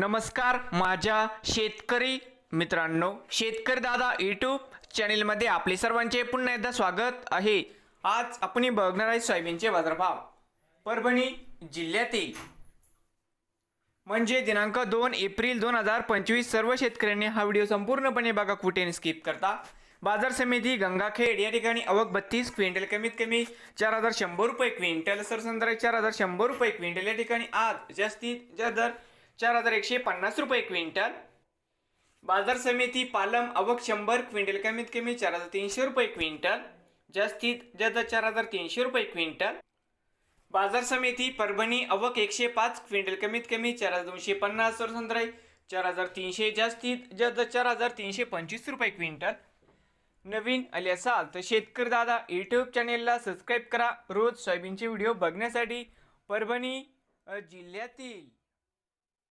नमस्कार माझ्या शेतकरी मित्रांनो शेतकरी दादा यूट्यूब चॅनेलमध्ये आपले सर्वांचे पुन्हा एकदा स्वागत आहे. आज आपण बघणार आहे सोयाबीनचे बाजारभाव. परभणी जिल्ह्यातील. म्हणजे दिनांक दोन एप्रिल दोन हजार पंचवीस सर्व शेतकऱ्यांनी हा व्हिडिओ संपूर्णपणे बघा कुठे स्किप करता. बाजार समिती गंगाखेड या ठिकाणी आवक बत्तीस क्विंटल कमीत कमी चार हजार शंभर रुपये क्विंटल सरसंद्रा चार हजार शंभर रुपये क्विंटल या ठिकाणी आज जास्तीत जास्त दर चार हजार एकशे पन्नास रुपये क्विंटल. बाजार समिती पालम आवक शंभर क्विंटल कमीत कमी चार हजार तीनशे रुपये क्विंटल. जास्तीत जास्त चार हजार तीनशे रुपये क्विंटल. बाजार समिती परभणी अवक एकशे पाच क्विंटल कमीत कमी चार हजार दोनशे पन्नास संत्रा चार हजार तीनशे जास्तीत जास्त चार हजार तीनशे पंचवीस रुपये क्विंटल. नवीन आले असाल तर शेतकरी दादा यूट्यूब चॅनेलला सबस्क्राईब करा. रोज सोयाबीनचे व्हिडिओ बघण्यासाठी परभणी जिल्ह्यातील